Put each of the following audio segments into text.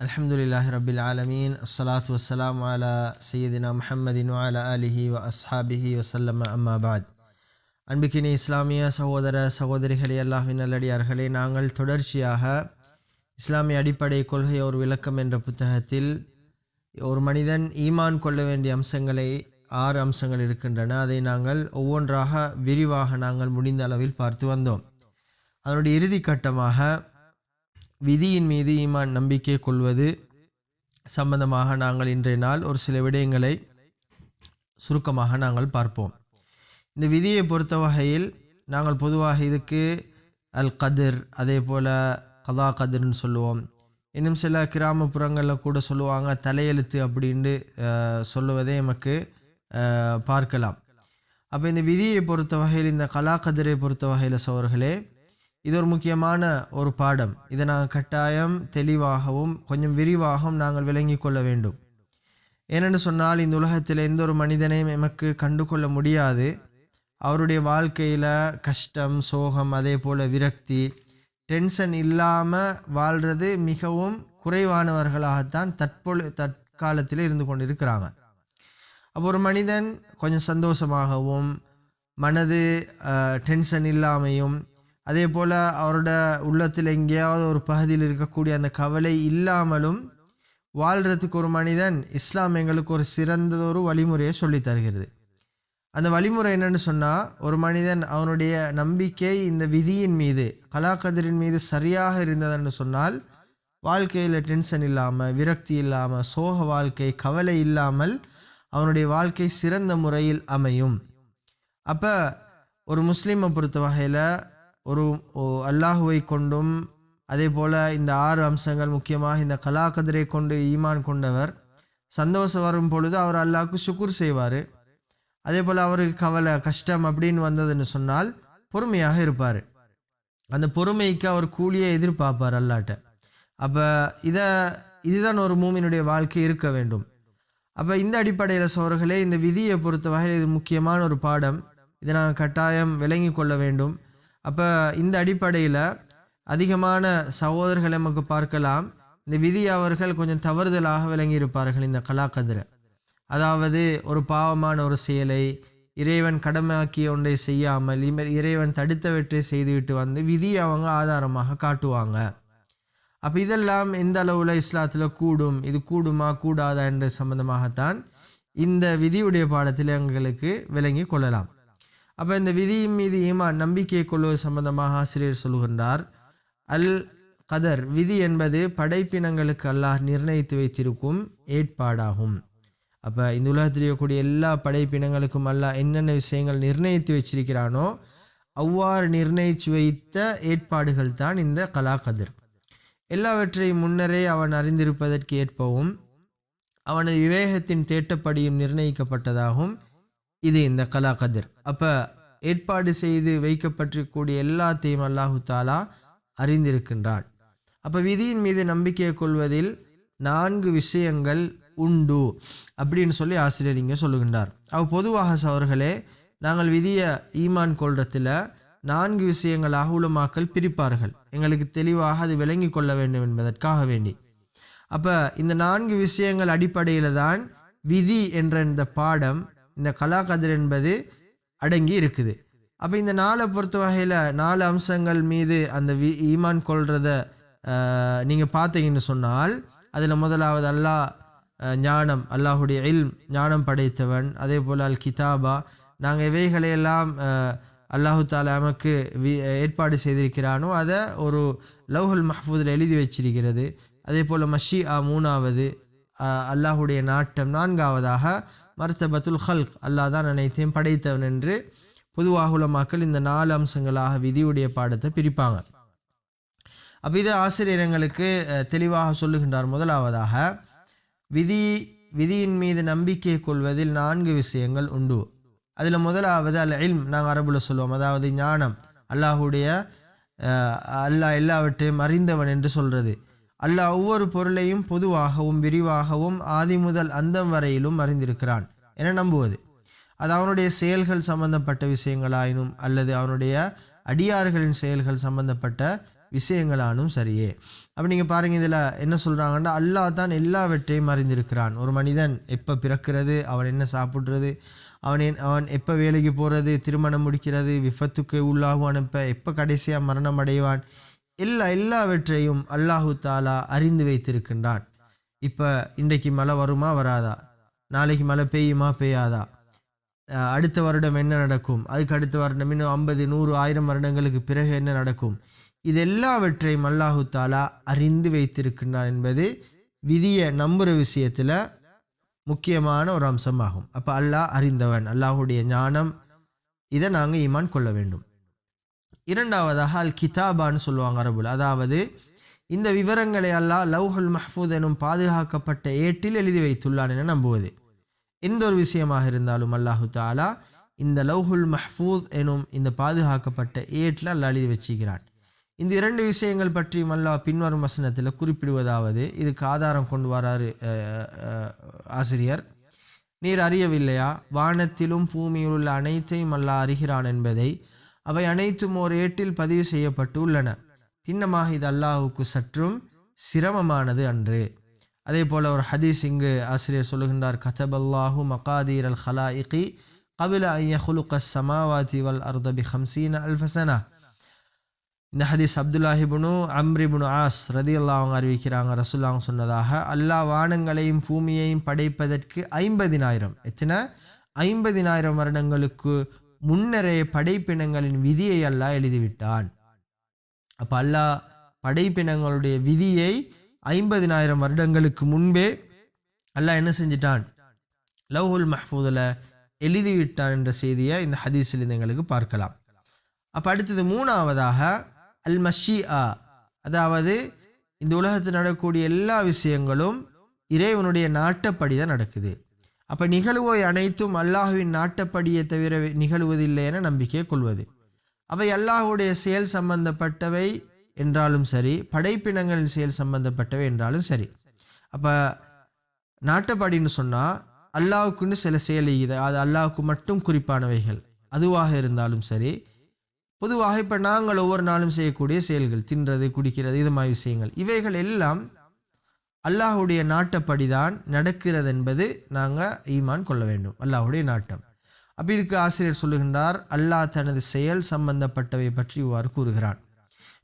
அலமதுல்லாஹி ரபில் ஆலமீன் அஸ்லாத் வசலாம் அலா சையதினா முஹம்மதின் அலா அலிஹி வ அஸ்ஹாபிஹி வசல்லம் அம்மாபாத் அன்பிக்கினி இஸ்லாமிய சகோதர சகோதரிகளே அல்லாஹின் நல்லடியார்களே நாங்கள் தொடர்ச்சியாக இஸ்லாமிய அடிப்படை கொள்கை ஒரு விளக்கம் என்ற புத்தகத்தில் ஒரு மனிதன் ஈமான் கொள்ள வேண்டிய அம்சங்களை ஆறு அம்சங்கள் இருக்கின்றன. அதை நாங்கள் ஒவ்வொன்றாக விரிவாக நாங்கள் முடிந்த அளவில் பார்த்து வந்தோம். அதனுடைய இறுதி கட்டமாக விதியின் மீது ஈமான் நம்பிக்கை கொள்வது சம்பந்தமாக நாங்கள் இன்றைய நாள் ஒரு சில விடயங்களை சுருக்கமாக நாங்கள் பார்ப்போம். இந்த விதியை பொறுத்த வகையில் நாங்கள் பொதுவாக இதுக்கு அல் கதிர் அதே போல் கதா கதிர்னு சொல்லுவோம். இன்னும் சில கிராமப்புறங்களில் கூட சொல்லுவாங்க தலையெழுத்து அப்படின்ட்டு சொல்லுவதே நமக்கு பார்க்கலாம். அப்போ இந்த விதியை பொறுத்த வகையில் இந்த கலா கதிரை பொறுத்த வகையில் சோர்களே இது ஒரு முக்கியமான ஒரு பாடம். இதை நாங்கள் கட்டாயம் தெளிவாகவும் கொஞ்சம் விரிவாகவும் நாங்கள் விளங்கி கொள்ள வேண்டும். ஏனென்று சொன்னால் இந்த உலகத்தில் எந்த ஒரு மனிதனையும் எமக்கு கண்டு கொள்ள முடியாது. அவருடைய வாழ்க்கையில் கஷ்டம் சோகம் அதே போல் விரக்தி டென்ஷன் இல்லாமல் வாழ்கிறது மிகவும் குறைவானவர்களாகத்தான் தற்பொழு தற்காலத்தில் இருந்து கொண்டிருக்கிறாங்க. அப்போ ஒரு மனிதன் கொஞ்சம் சந்தோஷமாகவும் மனது டென்ஷன் இல்லாமையும் அதே போல் அவரோட உள்ளத்தில் எங்கேயாவது ஒரு பகுதியில் இருக்கக்கூடிய அந்த கவலை இல்லாமலும் வாழ்கிறதுக்கு ஒரு மனிதன் இஸ்லாம் எங்களுக்கு ஒரு சிறந்ததொரு வழிமுறையை சொல்லித் தருகிறது. அந்த வழிமுறை என்னன்னு சொன்னால் ஒரு மனிதன் அவனுடைய நம்பிக்கை இந்த விதியின் மீது கலாக்கதிரின் மீது சரியாக இருந்ததுன்னு சொன்னால் வாழ்க்கையில் டென்ஷன் இல்லாமல் விரக்தி இல்லாமல் சோக வாழ்க்கை கவலை இல்லாமல் அவனுடைய வாழ்க்கை சிறந்த முறையில் அமையும். அப்போ ஒரு முஸ்லீமை பொறுத்த வகையில் ஒரு ஓ- அல்லாஹுவை கொண்டும் அதே போல் இந்த ஆறு அம்சங்கள் முக்கியமாக இந்த கலாக்கதிரை கொண்டு ஈமான் கொண்டவர் சந்தோஷம் வரும் பொழுது அவர் அல்லாஹ்க்கு சுக்குர் செய்வார். அதே போல் அவருக்கு கவலை கஷ்டம் அப்படின்னு வந்ததுன்னு சொன்னால் பொறுமையாக இருப்பார். அந்த பொறுமைக்கு அவர் கூலியை எதிர்பார்ப்பார் அல்லாட்ட. அப்போ இதை இதுதான் ஒரு மூமினுடைய வாழ்க்கை இருக்க வேண்டும். அப்போ இந்த அடிப்படையில் சோர்களே இந்த விதியை பொறுத்த வகையில் இது முக்கியமான ஒரு பாடம். இதை நாங்கள் கட்டாயம் விளங்கி கொள்ள வேண்டும். அப்போ இந்த அடிப்படையில் அதிகமான சகோதரர்களை நமக்கு பார்க்கலாம். இந்த விதி அவர்கள் கொஞ்சம் தவறுதலாக விளங்கியிருப்பார்கள் இந்த கலாக்கதிரை அதாவது ஒரு பாவமான ஒரு செயலை இறைவன் கடமையாக்கிய ஒன்றை செய்யாமல் இம- இறைவன் தடுத்தவற்றை செய்துவிட்டு வந்து விதியை அவங்க ஆதாரமாக காட்டுவாங்க. அப்போ இதெல்லாம் எந்த அளவில் இஸ்லாத்தில் கூடும்? இது கூடுமா கூடாதா என்ற சம்பந்தமாகத்தான் இந்த விதியுடைய பாடத்தில் எங்களுக்கு விளங்கி கொள்ளலாம். அப்போ இந்த விதியின் மீது ஈமான் நம்பிக்கை கொள்வது சம்பந்தமாக ஆசிரியர் சொல்கின்றார் அல் கதர் விதி என்பது படைப்பினங்களுக்கு அல்லாஹ் நிர்ணயித்து வைத்திருக்கும் ஏற்பாடாகும். அப்போ இந்த உலகத்தில் இருக்கக்கூடிய எல்லா படைப்பினங்களுக்கும் அல்லாஹ் என்னென்ன விஷயங்கள் நிர்ணயித்து வச்சிருக்கிறானோ அவ்வாறு நிர்ணயித்து வைத்த ஏற்பாடுகள் தான் இந்த கலா கதிர். எல்லாவற்றையும் முன்னரே அவன் அறிந்திருப்பதற்கு ஏற்பவும் அவனது விவேகத்தின் தேட்டப்படியும் நிர்ணயிக்கப்பட்டதாகும். இது இந்த கலா கதிர் அப்போ ஏற்பாடு செய்து வைக்கப்பட்டிருக்கக்கூடிய எல்லாத்தையும் அல்லாஹு தாலா அறிந்திருக்கின்றான். அப்போ விதியின் மீது நம்பிக்கை கொள்வதில் நான்கு விஷயங்கள் உண்டு அப்படின்னு சொல்லி ஆசிரியர் இங்கே சொல்லுகின்றார். அவ பொதுவாக சவர்களே நாங்கள் விதியை ஈமான் கொள்றத்தில் நான்கு விஷயங்களாக உலமாக்கள் பிரிப்பார்கள். எங்களுக்கு தெளிவாக அது விளங்கி கொள்ள வேண்டும் என்பதற்காக வேண்டி. அப்போ இந்த நான்கு விஷயங்கள் அடிப்படையில் தான் விதி என்ற இந்த பாடம் இந்த கலாகதிர் என்பது அடங்கி இருக்குது. அப்போ இந்த நாளை பொறுத்த வகையில் நாலு அம்சங்கள் மீது அந்த வி ஈமான் கொள்றத நீங்கள் பார்த்தீங்கன்னு சொன்னால் அதில் முதலாவது அல்லாஹ் ஞானம் அல்லாஹுடைய இல்ம் ஞானம் படைத்தவன் அதே போல் அல் கிதாபா நாங்கள் இவைகளையெல்லாம் அல்லாஹு தாலா நமக்கு வி- ஏற்பாடு செய்திருக்கிறானோ அதை ஒரு லவ்ஹுல் மஹ்பூதில் எழுதி வச்சிருக்கிறது. அதே போல் மஷி ஆ மூணாவது அல்லாஹுடைய நாட்டம் நான்காவதாக மர்த்தபத்துல் ஹல்க் அல்லாஹ் தான் அனைத்தையும் படைத்தவன் என்று பொதுவாக உலமாக்கள் இந்த நாலு அம்சங்களாக விதியுடைய பாடத்தை பிரிப்பாங்க. அப்போ இது ஆசிரியரங்களுக்கு தெளிவாக சொல்லுகின்றார். முதலாவதாக விதி விதியின் மீது நம்பிக்கை கொள்வதில் நான்கு விஷயங்கள் உண்டு. அதில் முதலாவது அல் இல்ம் நாங்கள் அரபுல சொல்லுவோம். அதாவது ஞானம். அல்லாஹுடைய அல்லாஹ் எல்லாவற்றையும் அறிந்தவன் என்று சொல்கிறது அல்லாஹ் ஒவ்வொரு பொருளையும் பொதுவாகவும் விரிவாகவும் ஆதி முதல் அந்தம் வரையிலும் அறிந்திருக்கிறான் என நம்புவது. அது அவனுடைய செயல்கள் சம்பந்தப்பட்ட விஷயங்களாயினும் அல்லது அவனுடைய அடியார்களின் செயல்கள் சம்பந்தப்பட்ட விஷயங்களானும் சரியே. அப்போ நீங்கள் பாருங்கள் இதில் என்ன சொல்கிறாங்கன்னா அல்லாஹ் தான் எல்லாவற்றையும் அறிந்திருக்கிறான். ஒரு மனிதன் எப்போ பிறக்கிறது அவன் என்ன சாப்பிட்றது அவன் என்- அவன் எப்போ வேலைக்கு போகிறது திருமணம் முடிக்கிறது விபத்துக்கு உள்ளாகுவான் எப்போ எப்போ கடைசியாக மரணம் அடைவான் எல்லா எல்லாவற்றையும் அல்லாஹு தாலா அறிந்து வைத்திருக்கின்றான். இப்போ இன்றைக்கு மழை வருமா வராதா? நாளைக்கு மழை பெய்யுமா பெய்யாதா? அடுத்த வருடம் என்ன நடக்கும்? அதுக்கு அடுத்த வருடம் இன்னும் ஐம்பது நூறு ஆயிரம் வருடங்களுக்கு பிறகு என்ன நடக்கும்? இது எல்லாவற்றையும் அல்லாஹு தாலா அறிந்து வைத்திருக்கின்றான் என்பது விதியை நம்புகிற விஷயத்தில் முக்கியமான ஒரு அம்சமாகும். அப்போ அல்லாஹ் அறிந்தவன் அல்லாஹுடைய ஞானம் இதை நாங்கள் ஈமான் கொள்ள வேண்டும். இரண்டாவதாக அல் கிதாபான்னு சொல்லுவாங்க அரபுல். அதாவது இந்த விவரங்களை அல்லாஹ் லவ்ஹுல் மஹ்பூத் எனும் பாதுகாக்கப்பட்ட ஏட்டில் எழுதி வைத்துள்ளான் என நம்புவது. எந்த ஒரு விஷயமாக இருந்தாலும் அல்லாஹு தாலா இந்த லவ்ஹுல் மஹ்பூத் எனும் இந்த பாதுகாக்கப்பட்ட ஏட்டில் அல்லாஹ் எழுதி வச்சுக்கிறான் இந்த இரண்டு விஷயங்கள் பற்றியும் அல்லாஹ் பின்வரும் வசனத்தில் குறிப்பிடுவதாவது இதுக்கு ஆதாரம் கொண்டு வராரு ஆசிரியர். நீர் அறியவில்லையா? வானத்திலும் பூமியில் உள்ள அனைத்தையும் அல்லாஹ் அறிகிறான் என்பதை அவை அனைத்தும் ஓர் ஏட்டில் பதிவு செய்யப்பட்டு உள்ளன. திண்ணமாக இது அல்லாஹுக்கு சற்றும் சிரமமானது அன்று. அதே போல ஒரு ஹதீஸ் இங்கு ஆசிரியர் சொல்லுகின்றார் கதபல்லாஹு மகாதீர் அல் ஹலாயிகி கபில ஐய ஹுலுக சமாவாதி வல் அர்தபி ஹம்சீன் அல்ஃபசனா இந்த ஹதீஸ் அப்துல்லாஹிபுனு அம்ரிபுனு ஆஸ் ரதி அவங்க அறிவிக்கிறாங்க. ரசுல்லாங்க சொன்னதாக அல்லாஹ் வானங்களையும் பூமியையும் படைப்பதற்கு ஐம்பதினாயிரம். எத்தனை? ஐம்பதினாயிரம் வருடங்களுக்கு முன்னரே படைப்பினங்களின் விதியை அல்லாஹ் எழுதிவிட்டான். அப்போ அல்லாஹ் படைப்பினங்களுடைய விதியை ஐம்பதினாயிரம் வருடங்களுக்கு முன்பே அல்லாஹ் என்ன செஞ்சிட்டான்? லவ்ஹுல் மஹ்பூதில் எழுதிவிட்டான் என்ற செய்தியை இந்த ஹதீஸில் எங்களுக்கு பார்க்கலாம். அப்போ அடுத்தது மூணாவதாக அல் மஷிஆ. அதாவது இந்த உலகத்தில் நடக்கக்கூடிய எல்லா விஷயங்களும் இறைவனுடைய நாட்டப்படி தான் நடக்குது. அப்போ நிகழ்வை அனைத்தும் அல்லாஹுவின் நாட்டப்படியை தவிர நிகழ்வதில்லை என நம்பிக்கை கொள்வது. அவை அல்லாஹுடைய செயல் சம்பந்தப்பட்டவை என்றாலும் சரி படைப்பினங்களின் செயல் சம்பந்தப்பட்டவை என்றாலும் சரி. அப்போ நாட்டப்படின்னு சொன்னால் அல்லாஹுக்குன்னு சில செயல் இது அது அல்லாஹுக்கு மட்டும் குறிப்பானவைகள். அதுவாக இருந்தாலும் சரி பொதுவாக இப்போ நாங்கள் ஒவ்வொரு நாளும் செய்யக்கூடிய செயல்கள் தின்றது குடிக்கிறது இது மாதிரி விஷயங்கள். இவைகள் எல்லாம் அல்லாஹுடைய நாட்டப்படி தான் நடக்கிறது என்பது நாங்கள் ஈமான் கொள்ள வேண்டும். அல்லாஹுடைய நாட்டம். அப்போ இதுக்கு ஆசிரியர் சொல்லுகின்றார் அல்லாஹ் தனது செயல் சம்பந்தப்பட்டவை பற்றி இவ்வாறு கூறுகிறான்.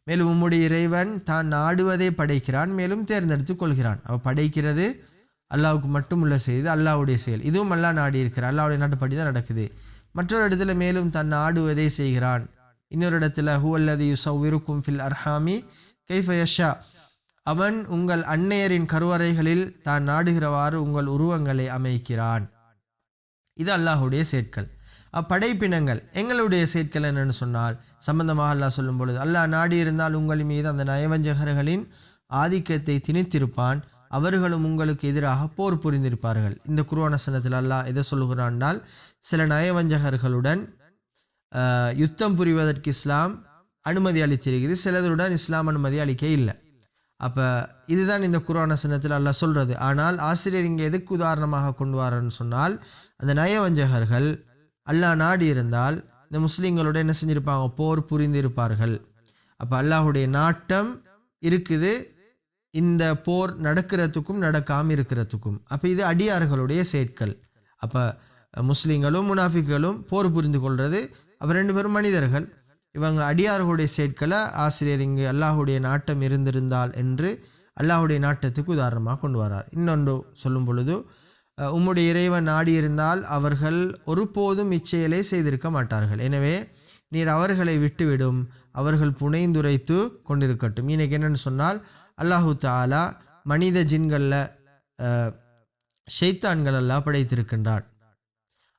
மேலும் உம்முடைய இறைவன் தான் நாடுவதை படைக்கிறான் மேலும் தேர்ந்தெடுத்து கொள்கிறான். அவள் படைக்கிறது அல்லாவுக்கு மட்டுமுள்ள செய்து அல்லாவுடைய அல்லாஹ்வுடைய செயல். இதுவும் அல்லாஹ் நாடி இருக்கிறார் அல்லாவுடைய நாட்டுப்படி தான் நடக்குது. மற்றொரு இடத்துல மேலும் தன் நாடுவதை செய்கிறான். இன்னொரு இடத்துல ஹுவல்லதி யுசவ்விருக்கும் ஃபில் அர்ஹாமி கைஃபயஷா அவன் உங்கள் அன்னையரின் கருவறைகளில் தான் நாடுகிறவாறு உங்கள் உருவங்களை அமைக்கிறான். இது அல்லாஹுடைய சேட்கள். அப்படைப்பினங்கள் எங்களுடைய சேட்கள் என்னென்னு சொன்னால் சம்பந்தமாக அல்லாஹ் சொல்லும் பொழுது அல்லாஹ் நாடி இருந்தால் உங்கள் மீது அந்த நயவஞ்சகர்களின் ஆதிக்கத்தை திணித்திருப்பான் அவர்களும் உங்களுக்கு எதிராக போர் புரிந்திருப்பார்கள். இந்த குருவனசனத்தில் அல்லாஹ் எதை சொல்கிறான்னால் சில நயவஞ்சகர்களுடன் யுத்தம் புரிவதற்கு இஸ்லாம் அனுமதி அளித்திருக்குது சிலருடன் இஸ்லாம் அனுமதி அளிக்க இல்லை அப்போ இதுதான் இந்த குரானசனத்தில் அல்லாஹ் சொல்கிறது ஆனால் ஆசிரியர் இங்கே எதுக்கு உதாரணமாக கொண்டு வரான்னு சொன்னால் அந்த நயவஞ்சகர்கள் அல்லாஹ் நாடி இருந்தால் இந்த முஸ்லீம்களோட என்ன செஞ்சுருப்பாங்க? போர் புரிந்திருப்பார்கள். அப்போ அல்லாஹுடைய நாட்டம் இருக்குது இந்த போர் நடக்கிறதுக்கும் நடக்காமல் இருக்கிறதுக்கும். அப்போ இது அடியார்களுடைய சேட்கள். அப்போ முஸ்லீம்களும் முனாஃபிக்களும் போர் புரிந்து கொள்வது அப்போ ரெண்டு பேரும் மனிதர்கள். இவங்க அடியார்களுடைய செயற்களை ஆசிரியர் இங்கு அல்லாஹுடைய நாட்டம் இருந்திருந்தால் என்று அல்லாஹுடைய நாட்டத்துக்கு உதாரணமாக கொண்டு வரார். இன்னொன்று சொல்லும் பொழுது உம்முடைய இறைவன் நாடியிருந்தால் அவர்கள் ஒருபோதும் இச்செயலை செய்திருக்க மாட்டார்கள். எனவே நீர் அவர்களை விட்டுவிடும் அவர்கள் புனைந்துரைத்து கொண்டிருக்கட்டும். இன்னைக்கு என்னென்னு சொன்னால் அல்லாஹு தாலா மனித ஜின்களில் ஷெய்தான்கள் எல்லாம் படைத்திருக்கின்றான்.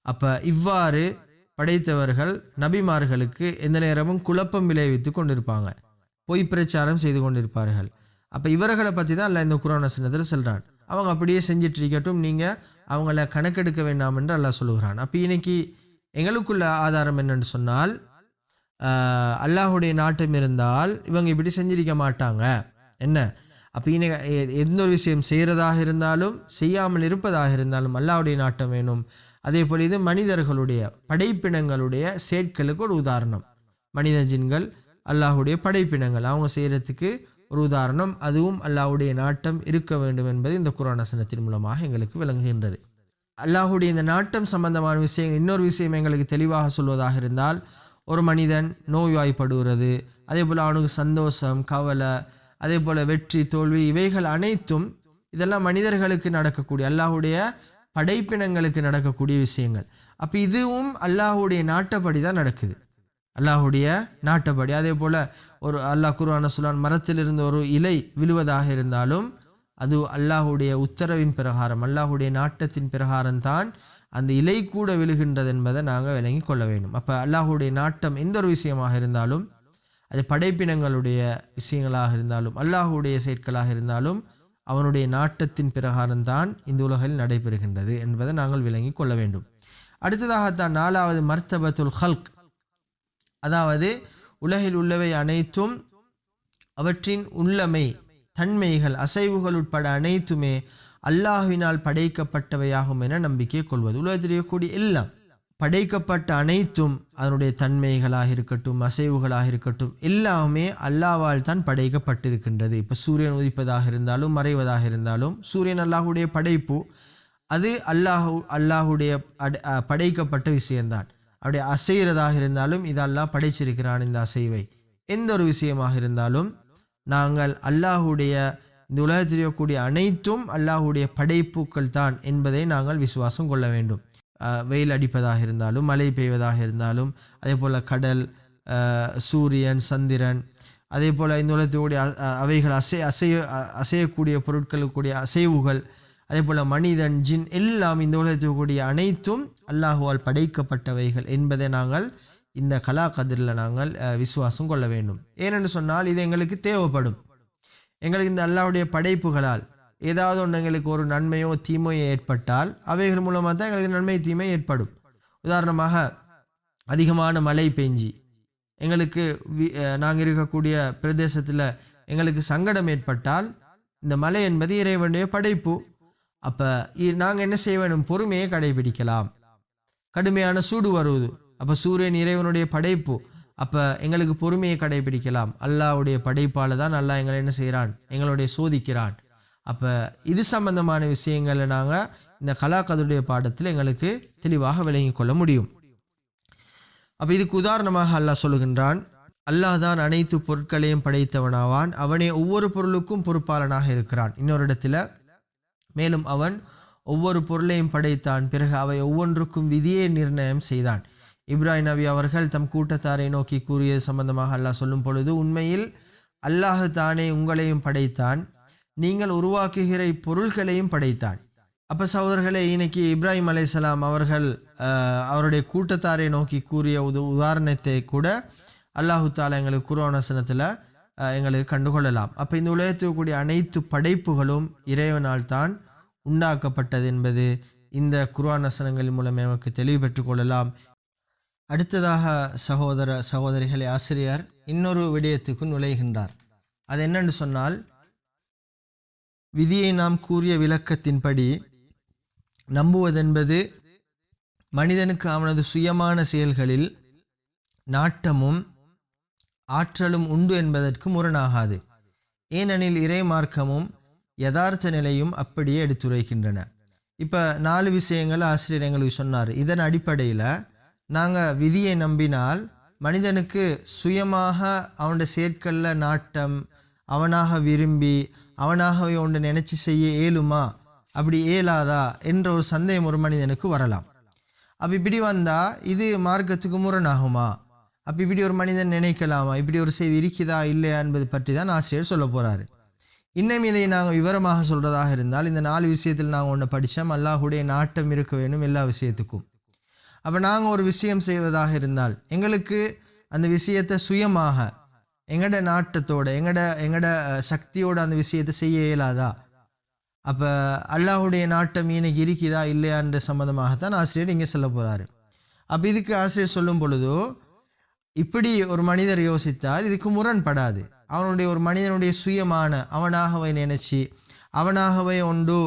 அப்போ இவ்வாறு படைத்தவர்கள் நபிமார்களுக்கு எந்த நேரமும் குழப்பம் விளைவித்து கொண்டிருப்பாங்க. பொய் பிரச்சாரம் செய்து கொண்டிருப்பார்கள். அப்போ இவர்களை பற்றி தான் அல்ல இந்த குரான சின்னத்தில் சொல்கிறான் அவங்க அப்படியே செஞ்சிட்டு இருக்கட்டும் நீங்கள் அவங்கள கணக்கெடுக்க வேண்டாம் என்று அல்லாஹ் சொல்லுகிறான். அப்போ இன்னைக்கு எங்களுக்குள்ள ஆதாரம் என்னன்னு சொன்னால் அல்லாஹுடைய நாட்டம் இருந்தால் இவங்க இப்படி செஞ்சிருக்க மாட்டாங்க. என்ன? அப்போ இன்னைக்கு எ- எந்த ஒரு விஷயம் செய்கிறதாக இருந்தாலும் செய்யாமல் இருப்பதாக இருந்தாலும் அல்லாஹுடைய நாட்டம் வேணும். அதே போல் இது மனிதர்களுடைய படைப்பினங்களுடைய சேட்களுக்கு ஒரு உதாரணம். மனித ஜின்கள் அல்லாஹுடைய படைப்பினங்கள். அவங்க செய்கிறதுக்கு ஒரு உதாரணம். அதுவும் அல்லாஹுடைய நாட்டம் இருக்க வேண்டும் என்பது இந்த குரான் வசனத்தின் மூலமாக எங்களுக்கு விளங்குகின்றது. அல்லாஹுடைய இந்த நாட்டம் சம்பந்தமான விஷயம் இன்னொரு விஷயம் எங்களுக்கு தெளிவாக சொல்வதாக இருந்தால் ஒரு மனிதன் நோய்வாய்ப்படுகிறது. அதே போல் அவனுக்கு சந்தோஷம் கவலை அதே போல் வெற்றி தோல்வி இவைகள் அனைத்தும் இதெல்லாம் மனிதர்களுக்கு நடக்கக்கூடிய அல்லாஹுடைய படைப்பினங்களுக்கு நடக்கக்கூடிய விஷயங்கள். அப்போ இதுவும் அல்லாஹுடைய நாட்டப்படி தான் நடக்குது. அல்லாஹுடைய நாட்டப்படி. அதே போல் ஒரு அல்லாஹ் குருவான சொல்லான் மரத்திலிருந்து ஒரு இலை விழுவதாக இருந்தாலும் அது அல்லாஹுடைய உத்தரவின் பிரகாரம் அல்லாஹுடைய நாட்டத்தின் பிரகாரம்தான் அந்த இலை கூட விழுகின்றது என்பதை நாங்கள் விளங்கி கொள்ள வேண்டும். அப்போ அல்லாஹுடைய நாட்டம் எந்த ஒரு விஷயமாக இருந்தாலும் அது படைப்பினங்களுடைய விஷயங்களாக இருந்தாலும் அல்லாஹுடைய செயற்களாக இருந்தாலும் அவனுடைய நாட்டத்தின் பிரகாரம்தான் இந்த உலகில் நடைபெறுகின்றது என்பதை நாங்கள் விளங்கி கொள்ள வேண்டும். அடுத்ததாகத்தான் நாலாவது மர்த்தபத்துல் ஹல்க் அதாவது உலகில் உள்ளவை அனைத்தும் அவற்றின் உள்ளமை தன்மைகள் அசைவுகள் உட்பட அனைத்துமே அல்லாஹுவினால் படைக்கப்பட்டவையாகும் என நம்பிக்கை கொள்வது. உலகத்திலேயே கூடிய எல்லாம் படைக்கப்பட்ட அனைத்தும் அதனுடைய தன்மைகளாக இருக்கட்டும் அசைவுகளாக இருக்கட்டும் எல்லாமே அல்லாவால் தான் படைக்கப்பட்டிருக்கின்றது. இப்போ சூரியன் உதிப்பதாக இருந்தாலும் மறைவதாக இருந்தாலும் சூரியன் அல்லாஹுடைய படைப்பு அது அல்லாஹு அல்லாஹுடைய படைக்கப்பட்ட விஷயம்தான். அப்படியே அசைகிறதாக இருந்தாலும் இது அல்லாஹ் படைச்சிருக்கிறான் இந்த அசைவை. எந்த ஒரு விஷயமாக இருந்தாலும் நாங்கள் அல்லாஹுடைய இந்த உலகத்தில் இருக்கக்கூடிய அனைத்தும் அல்லாஹுடைய படைப்புக்கள் தான் என்பதை நாங்கள் விசுவாசம் கொள்ள வேண்டும். வெயில் அடிப்பதாக இருந்தாலும் மழை பெய்வதாக இருந்தாலும் அதே போல் கடல் சூரியன் சந்திரன் அதே போல் இந்த உலகத்துடைய அவைகள் அசை அசைய அசையக்கூடிய பொருட்களுக்குடைய அசைவுகள் அதே போல் மனிதன் ஜின் எல்லாம் இந்த உலகத்துக்கூடிய அனைத்தும் அல்லாஹுவால் படைக்கப்பட்டவைகள் என்பதை நாங்கள் இந்த கலா கதிரில் நாங்கள் விசுவாசம் கொள்ள வேண்டும். ஏனென்று சொன்னால் இது எங்களுக்கு தேவைப்படும். எங்களுக்கு இந்த அல்லாவுடைய படைப்புகளால் ஏதாவது ஒன்று எங்களுக்கு ஒரு நன்மையோ தீமையோ ஏற்பட்டால் அவைகள் மூலமாக தான் எங்களுக்கு நன்மை தீமை ஏற்படும். உதாரணமாக அதிகமான மழை பெஞ்சி எங்களுக்கு நாங்கள் இருக்கக்கூடிய பிரதேசத்தில் எங்களுக்கு சங்கடம் ஏற்பட்டால் இந்த மலை என்பது இறைவனுடைய படைப்பு. அப்போ நாங்கள் என்ன செய்ய வேணும் பொறுமையை கடைபிடிக்கலாம். கடுமையான சூடு வருவது அப்போ சூரியன் இறைவனுடைய படைப்பு. அப்போ எங்களுக்கு பொறுமையை கடைபிடிக்கலாம். அல்லாவுடைய படைப்பால் தான் அல்லாஹ் எங்களை என்ன செய்கிறான் எங்களுடைய சோதிக்கிறான். அப்போ இது சம்பந்தமான விஷயங்களை நாங்கள் இந்த கலாக்கதுடைய பாடத்தில் எங்களுக்கு தெளிவாக விளங்கி கொள்ள முடியும். அப்போ இதுக்கு உதாரணமாக அல்லாஹ் சொல்லுகின்றான் அல்லாஹ் தான் அனைத்து பொருட்களையும் படைத்தவனாவான். அவனே ஒவ்வொரு பொருளுக்கும் பொறுப்பாளனாக இருக்கிறான். இன்னொரு இடத்துல மேலும் அவன் ஒவ்வொரு பொருளையும் படைத்தான். பிறகு அவை ஒவ்வொன்றுக்கும் விதியை நிர்ணயம் செய்தான். இப்ராஹிம் நபி அவர்கள் தம் கூட்டத்தாரை நோக்கி கூறியது சம்பந்தமாக அல்லாஹ் சொல்லும் பொழுது உண்மையில் அல்லாஹ் தானே உங்களையும் படைத்தான். நீங்கள் உருவாக்குகிற இப்பொருள்களையும் படைத்தான். அப்போ சகோதரர்களே இன்னைக்கு இப்ராஹிம் அலைஹிஸ்ஸலாம் அவர்கள் அவருடைய கூட்டத்தாரை நோக்கி கூறிய உது உதாரணத்தை கூட அல்லாஹு தாலா எங்களுக்கு குரோனசனத்தில் எங்களுக்கு கண்டுகொள்ளலாம். அப்போ இந்த உலகத்தில் கூடிய அனைத்து படைப்புகளும் இறைவனால் தான் உண்டாக்கப்பட்டது என்பது இந்த குர்ஆன் மூலம் நமக்கு தெளிவு பெற்றுக்கொள்ளலாம் அடுத்ததாக சகோதர சகோதரிகளை ஆசிரியர் இன்னொரு விடயத்துக்கு நுழைகின்றார். அது என்னென்னு சொன்னால் விதியை நாம் கூறிய விளக்கத்தின்படி நம்புவதென்பது மனிதனுக்கு அவனது சுயமான செயல்களில் நாட்டமும் ஆற்றலும் உண்டு என்பதற்கு முரணாகாது. ஏனெனில் இறை மார்க்கமும் யதார்த்த நிலையும் அப்படியே எடுத்துரைக்கின்றன. இப்போ நாலு விஷயங்கள் ஆசிரியர் எங்களுக்கு சொன்னார். இதன் அடிப்படையில் நாங்கள் விதியை நம்பினால் மனிதனுக்கு சுயமாக அவனோட செயற்களில் நாட்டம் அவனாக விரும்பி அவனாகவே ஒன்று நினச்சி செய்ய இயலுமா அப்படி இயலாதா என்ற ஒரு சந்தேகம் ஒரு மனிதனுக்கு வரலாம். அப்போ இப்படி வந்தால் இது மார்க்கத்துக்கு முரணாகுமா? அப்போ இப்படி ஒரு மனிதன் நினைக்கலாமா? இப்படி ஒரு செய்தி இருக்குதா இல்லையா? என்பது பற்றி தான் ஆசிரியர் சொல்ல போகிறாரு இன்னும் இதை நாங்கள் விவரமாக சொல்கிறதாக இருந்தால் இந்த நாலு விஷயத்தில் நாங்கள் ஒன்று படித்தோம் அல்லாஹுடைய நாட்டம் இருக்க வேணும் எல்லா விஷயத்துக்கும். அப்போ நாங்கள் ஒரு விஷயம் செய்வதாக இருந்தால் எங்களுக்கு அந்த விஷயத்தை சுயமாக எங்கட நாட்டத்தோட எங்கட எங்கட சக்தியோட அந்த விஷயத்தை செய்ய இயலாதா? அப்போ அல்லாஹுடைய நாட்டம் இன்னைக்கு இருக்குதா இல்லையான்ற சம்மந்தமாகத்தான் ஆசிரியர் இங்கே சொல்ல போகிறாரு அப்போ இதுக்கு ஆசிரியர் சொல்லும் பொழுதோ இப்படி ஒரு மனிதர் யோசித்தால் இதுக்கு முரண்படாது. அவனுடைய ஒரு மனிதனுடைய சுயமான அவனாகவே நினைச்சு அவனாகவே ஒன்று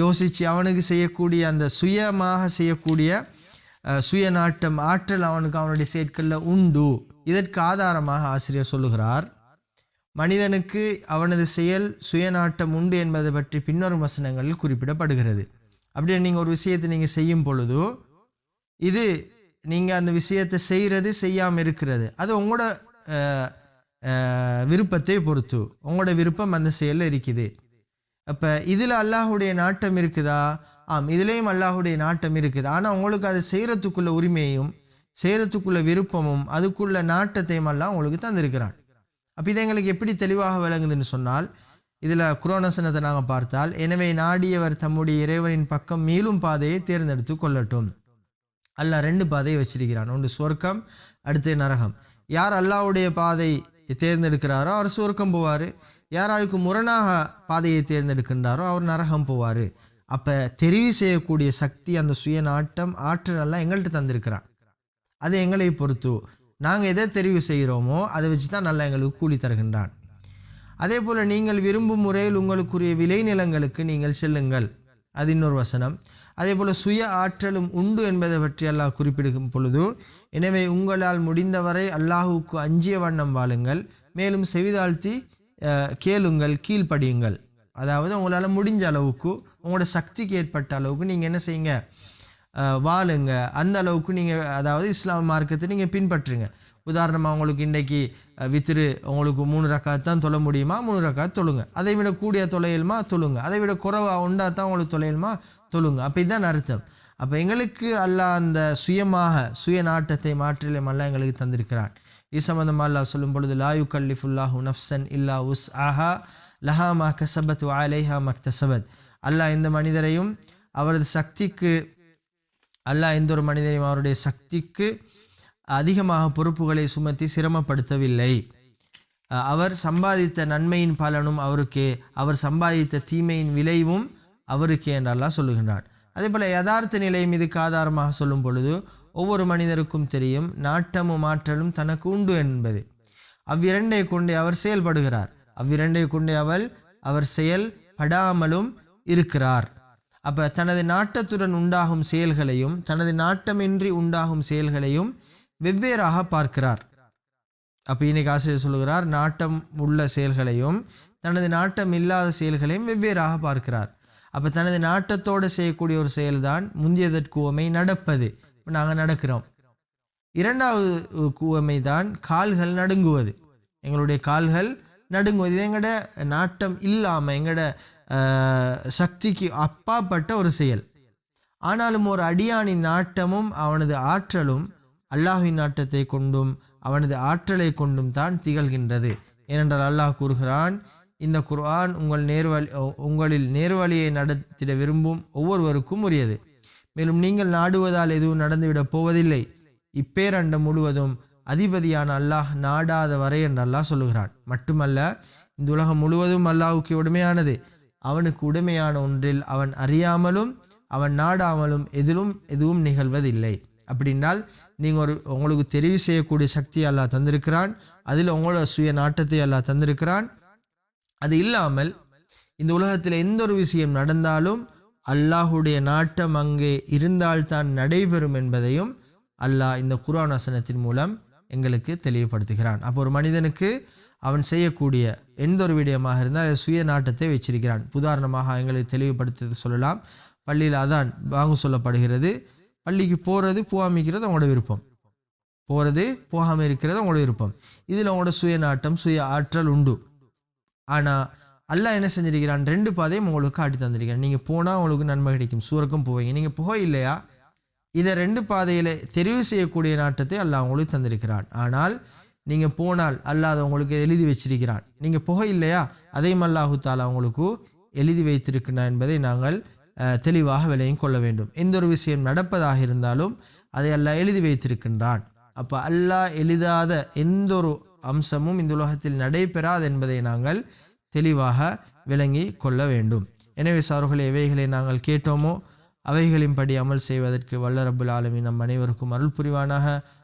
யோசித்து அவனுக்கு செய்யக்கூடிய அந்த சுயமாக செய்யக்கூடிய சுய நாட்டம் ஆற்றல் அவனுக்கு அவனுடைய செயற்களில் உண்டு. இதற்கு ஆதாரமாக ஆசிரியர் சொல்லுகிறார் மனிதனுக்கு அவனது செயல் சுயநாட்டம் உண்டு என்பதை பற்றி பின்வரும் வசனங்களில் குறிப்பிடப்படுகிறது. அப்படியே நீங்கள் ஒரு விஷயத்தை நீங்கள் செய்யும் பொழுதோ இது நீங்கள் அந்த விஷயத்தை செய்கிறது செய்யாமல் இருக்கிறது. அது உங்களோட விருப்பத்தை பொறுத்து உங்களோட விருப்பம் அந்த செயலில் இருக்குது. அப்போ இதில் அல்லாஹுடைய நாட்டம் இருக்குதா? ஆம் இதுலேயும் அல்லாஹுடைய நாட்டம் இருக்குது. ஆனால் உங்களுக்கு அதை செய்கிறதுக்குள்ள உரிமையும் செய்கிறதுக்குள்ள விருப்பமும் அதுக்குள்ள நாட்டத்தையும் எல்லாம் உங்களுக்கு தந்திருக்கிறான். அப்போ இது எங்களுக்கு எப்படி தெளிவாக விளங்குதுன்னு சொன்னால் இதில் குரோனசனத்தை நாங்கள் பார்த்தால் எனவே நாடியவர் தம்முடைய இறைவனின் பக்கம் மீளும் பாதையை தேர்ந்தெடுத்து கொள்ளட்டும். அல்லாஹ் ரெண்டு பாதையை வச்சிருக்கிறான். ஒன்று சொர்க்கம் அடுத்து நரகம். யார் அல்லாஹ்வுடைய பாதை தேர்ந்தெடுக்கிறாரோ அவர் சொர்க்கம் போவார். யார் அதுக்கு முரணாக பாதையை தேர்ந்தெடுக்கின்றாரோ அவர் நரகம் போவார். அப்போ தெரிவு செய்யக்கூடிய சக்தி அந்த சுயநாட்டம் ஆற்றல் எல்லாம் எங்கள்கிட்ட தந்திருக்கிறான். அது எங்களை பொறுத்து. நாங்கள் எதை தெரிவு செய்கிறோமோ அதை வச்சு தான் நல்லா எங்களுக்கு கூலி தருகின்றான். அதே போல் நீங்கள் விரும்பும் முறையில் உங்களுக்குரிய விளைநிலங்களுக்கு நீங்கள் செல்லுங்கள். அது இன்னொரு வசனம். அதே போல் சுய ஆற்றலும் உண்டு என்பதை பற்றி அல்லாஹ் குறிப்பிடும் பொழுது எனவே உங்களால் முடிந்தவரை அல்லாஹுக்கு அஞ்சிய வண்ணம் வாழுங்கள். மேலும் செவிதாழ்த்தி கேளுங்கள் கீழ்ப்படியுங்கள். அதாவது உங்களால் முடிஞ்ச அளவுக்கு உங்களோட சக்திக்கு ஏற்பட்ட அளவுக்கு நீங்கள் என்ன செய்யுங்க? வாழுங்க. அந்த அளவுக்கு நீங்கள் அதாவது இஸ்லாம் மார்க்கத்தை நீங்கள் பின்பற்றுங்க. உதாரணமாக உங்களுக்கு இன்றைக்கி வித்திரு உங்களுக்கு மூணு ரக்காத் தான் தொழ முடியுமா? மூணு ரக்காத் தொழுங்க. அதை விட கூடிய தொலையிலுமா தொழுங்க. அதை விட குறைவாக உண்டா தான் உங்களுக்கு தொலையிலுமா தொழுங்க. அப்போ இதுதான் அர்த்தம். அப்போ எங்களுக்கு அல்லாஹ் அந்த சுயமாக சுய நாட்டத்தை மாற்றிலும் அல்லாஹ் எங்களுக்கு தந்திருக்கிறான். இது சம்பந்தமாக அல்லா சொல்லும் பொழுது லாயு கல்லிஃபுல்லாஹு நஃப்சன் இல்லா உஸ் ஆஹா லஹா மா கசபத் அலைஹா மக்தசபத் அல்லாஹ் இந்த மனிதரையும் அவரது சக்திக்கு அல்லாஹ் எந்த ஒரு மனிதனையும் அவருடைய சக்திக்கு அதிகமாக பொறுப்புகளை சுமத்தி சிரமப்படுத்தவில்லை. அவர் சம்பாதித்த நன்மையின் பலனும் அவருக்கே அவர் சம்பாதித்த தீமையின் விளைவும் அவருக்கே என்றெல்லாம் சொல்லுகின்றார் அதே போல் யதார்த்த நிலையும் இதுக்கு ஆதாரமாக சொல்லும் பொழுது ஒவ்வொரு மனிதருக்கும் தெரியும் நாட்டமும் ஆற்றலும் தனக்கு உண்டு என்பது. அவ்விரண்டை கொண்டே அவர் செயல்படுகிறார். அவ்விரண்டை கொண்டே அவள் அவர் செயல்படாமலும் இருக்கிறார். அப்போ தனது நாட்டத்துடன் உண்டாகும் செயல்களையும் தனது நாட்டமின்றி உண்டாகும் செயல்களையும் வெவ்வேறாக பார்க்கிறார். அப்போ இன்னைக்கு ஆசிரியர் சொல்லுகிறார் நாட்டம் உள்ள செயல்களையும் தனது நாட்டம் இல்லாத செயல்களையும் வெவ்வேறாக பார்க்கிறார். அப்போ தனது நாட்டத்தோடு செய்யக்கூடிய ஒரு செயல்தான் முந்தியதற்கு உவமை நடப்பது. இப்போ நாங்கள் நடக்கிறோம். இரண்டாவது கூவமை தான் கால்கள் நடுங்குவது. எங்களுடைய கால்கள் நடுங்குவது. எங்களோட நாட்டம் இல்லாமல் எங்களோட சக்திக்கு அப்பாற்பட்ட ஒரு செயல். ஆனாலும் ஒரு அடியானின் நாட்டமும் அவனது ஆற்றலும் அல்லாஹ்வின் நாட்டத்தை கொண்டும் அவனது ஆற்றலை கொண்டும் தான் திகழ்கின்றது. ஏனென்றால் அல்லாஹ் கூறுகிறான் இந்த குர்ஆன் உங்கள் நேர்வழி உங்களில் நேர்வழியை நடத்திட விரும்பும் ஒவ்வொருவருக்கும் உரியது. மேலும் நீங்கள் நாடுவதால் எதுவும் நடந்துவிடப் போவதில்லை. இப்பேரண்டம் முழுவதும் அதிபதியான அல்லாஹ் நாடாத வரை என்று அல்லாஹ் சொல்லுகிறான். மட்டுமல்ல இந்த உலகம் முழுவதும் அல்லாஹுக்கு உடமையானது. அவனுக்கு உடைமையான ஒன்றில் அவன் அறியாமலும் அவன் நாடாமலும் எதிலும் எதுவும் நிகழ்வதில்லை. அப்படின்னால் நீங்கள் ஒரு உங்களுக்கு தெரிவு செய்யக்கூடிய சக்தி அல்லா தந்திருக்கிறான். அதில் உங்களோட சுய நாட்டத்தை அல்லா தந்திருக்கிறான். அது இல்லாமல் இந்த உலகத்தில் எந்த ஒரு விஷயம் நடந்தாலும் அல்லாஹுடைய நாட்டம் அங்கே இருந்தால்தான் நடைபெறும் என்பதையும் அல்லாஹ் இந்த குரான் வசனத்தின் மூலம் எங்களுக்கு தெளிவுபடுத்துகிறான். அப்போ ஒரு மனிதனுக்கு அவன் செய்யக்கூடிய எந்த ஒரு விடயமாக இருந்தால் சுய நாட்டத்தை வச்சிருக்கிறான். உதாரணமாக எங்களுக்கு தெளிவுபடுத்தி சொல்லலாம். பள்ளியில் அதான் வாங்க சொல்லப்படுகிறது. பள்ளிக்கு போகிறது போகாமிக்கிறது அவங்களோட விருப்பம். போகிறது போகாமல் இருக்கிறது அவங்களோட விருப்பம். இதில் அவங்களோட சுய நாட்டம் சுய ஆற்றல் உண்டு. ஆனால் அல்லாஹ் என்ன செஞ்சிருக்கிறான்? ரெண்டு பாதையும் உங்களுக்கு காட்டி தந்திருக்கிறான். நீங்கள் போனால் உங்களுக்கு நன்மை கிடைக்கும். சூரக்கும் போவீங்க. நீங்கள் போக இல்லையா இதை ரெண்டு பாதையில் தெரிவு செய்யக்கூடிய நாட்டத்தை அல்லாஹ் உங்களுக்கு தந்திருக்கிறான். ஆனால் நீங்கள் போனால் அல்லாஹ் உங்களுக்கு எழுதி வச்சிருக்கிறான். நீங்கள் புகை இல்லையா அதையும் அல்லாஹு தாலா உங்களுக்கு எழுதி வைத்திருக்கிறான் என்பதை நாங்கள் தெளிவாக விலையும் கொள்ள வேண்டும். எந்த ஒரு விஷயம் நடப்பதாக இருந்தாலும் அதை அல்லாஹ் எழுதி வைத்திருக்கின்றான். அப்போ அல்லாஹ் எழுதாத எந்த ஒரு அம்சமும் இந்த உலகத்தில் நடைபெறாது என்பதை நாங்கள் தெளிவாக விளங்கி கொள்ள வேண்டும். எனவே சார்களை எவைகளை நாங்கள் கேட்டோமோ? அவைகளின்படி அமல் செய்வதற்கு வல்ல ரப்புல் நம் அனைவருக்கும் அருள் புரிவானாக.